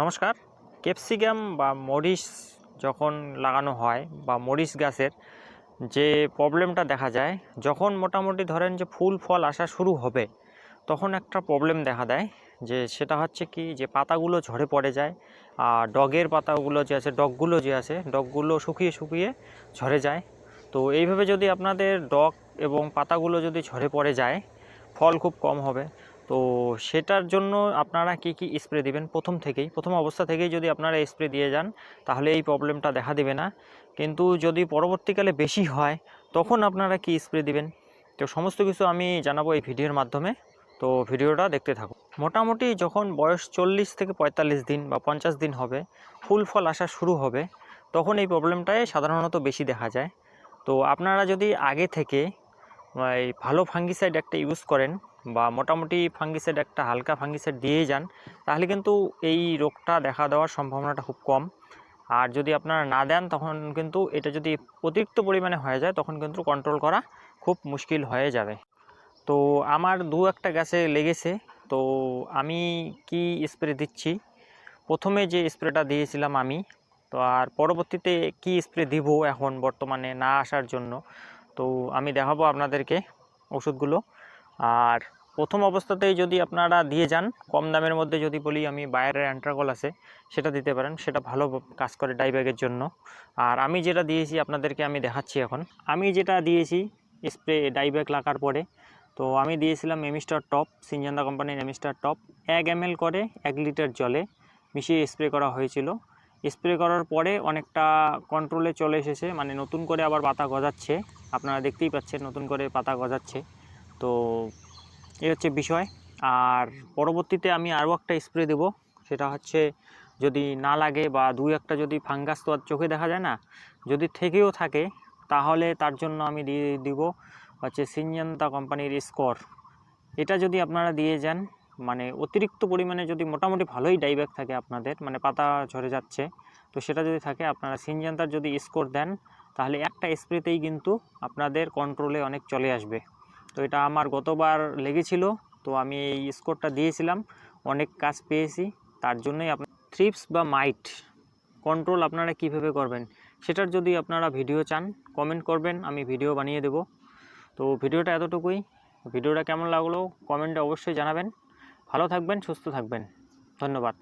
নমস্কার। ক্যাপসিকাম বা মরিচ যখন লাগানো হয় বা মরিচ গাছের যে প্রবলেমটা দেখা যায়, যখন মোটামুটি ধরেন যে ফুল ফল আসা শুরু হবে, তখন একটা প্রবলেম দেখা দেয় যে সেটা হচ্ছে কি যে পাতাগুলো ঝরে পড়ে যায় আর ডগের পাতাগুলো যে আছে, ডগগুলো যে আছে, ডগগুলো শুকিয়ে শুকিয়ে ঝরে যায়। তো এইভাবে যদি আপনাদের ডগ এবং পাতাগুলো যদি ঝরে পড়ে যায়, ফল খুব কম হবে। তো সেটার জন্য আপনারা কি কি স্প্রে দিবেন? প্রথম থেকেই, প্রথম অবস্থা থেকেই যদি আপনারা স্প্রে দিয়ে যান, তাহলে এই প্রবলেমটা দেখা দেবে না। কিন্তু যদি পরবর্তীকালে বেশি হয়, তখন আপনারা কি স্প্রে দিবেন? তো সমস্ত কিছু আমি জানাব এই ভিডিওর মাধ্যমে। তো ভিডিওটা দেখতে থাকুন। মোটামুটি যখন বয়স চল্লিশ থেকে পঁয়তাল্লিশ দিন বা পঞ্চাশ দিন হবে, ফুল ফল আসা শুরু হবে, তখন এই প্রবলেমটাই সাধারণত বেশি দেখা যায়। তো আপনারা যদি আগে থেকে ভালো ফাঙ্গিসাইড একটা ইউজ করেন বা মোটামুটি ফাঙ্গিসাইড একটা হালকা ফাঙ্গিসাইড দিয়েই যান, তাহলে কিন্তু এই রোগটা দেখা দেওয়ার সম্ভাবনাটা খুব কম। আর যদি আপনারা না দেন, তখন কিন্তু এটা যদি অতিরিক্ত পরিমাণে হয়ে যায়, তখন কিন্তু কন্ট্রোল করা খুব মুশকিল হয়ে যাবে। তো আমার দু একটা গাছে লেগেছে, তো আমি কি স্প্রে দিচ্ছি? প্রথমে যে স্প্রেটা দিয়েছিলাম আমি, তো আর পরবর্তীতে কি স্প্রে দিব এখন বর্তমানে না আসার জন্য, তো আমি দেখাবো আপনাদেরকে ওষুধগুলো। আর প্রথম অবস্থাতেই যদি আপনারা দিয়ে যান, কম দামের মধ্যে যদি বলি আমি বাইরের অ্যান্ট্রাকল আছে, সেটা দিতে পারেন, সেটা ভালো কাজ করে ডাইব্যাগের জন্য। আর আমি যেটা দিয়েছি আপনাদেরকে আমি দেখাচ্ছি এখন। আমি যেটা দিয়েছি স্প্রে ডাইব্যাগ লাগার পরে, তো আমি দিয়েছিলাম এমিস্টার টপ সিনজান্দা কোম্পানির এমিস্টার টপ এক এম করে এক লিটার জলে মিশিয়ে স্প্রে করা হয়েছিল। স্প্রে করার পরে অনেকটা কন্ট্রোলে চলে এসেছে মানে নতুন করে আবার পাতা গজাচ্ছে। আপনারা দেখতেই পাচ্ছেন নতুন করে পাতা গজাচ্ছে। তো এই হচ্ছে বিষয়। আর পরবর্তীতে আমি আরও একটা স্প্রে দেব। সেটা হচ্ছে যদি না লাগে বা দুই একটা যদি ফাঙ্গাস তো আর চোখে দেখা যায় না, যদি থেকেও থাকে, তাহলে তার জন্য আমি দিয়ে দিব হচ্ছে সিনজান্তা কোম্পানির স্কোর। এটা যদি আপনারা দিয়ে যান মানে অতিরিক্ত পরিমাণে যদি মোটামুটি ভালোই ডাইব্যাক থাকে আপনাদের মানে পাতা ঝরে যাচ্ছে, তো সেটা যদি থাকে, আপনারা সিনজান্তার যদি স্কোর দেন, তাহলে একটা স্প্রেতেই কিন্তু আপনাদের কন্ট্রোলে অনেক চলে আসবে। তো এটা আমার গতবার লেগেছিল, তো আমি এই স্কোরটা দিয়েছিলাম, অনেক কাজ পেয়েছি, তার জন্যই আপনার থ্রিপস বা মাইট কন্ট্রোল আপনারা কীভাবে করবেন, সেটার যদি আপনারা ভিডিও চান কমেন্ট করবেন, আমি ভিডিও বানিয়ে দেব। তো ভিডিওটা এতটুকুই ভিডিওটা কেমন লাগল কমেন্টে অবশ্যই জানাবেন। ভালো থাকবেন, সুস্থ থাকবেন। ধন্যবাদ।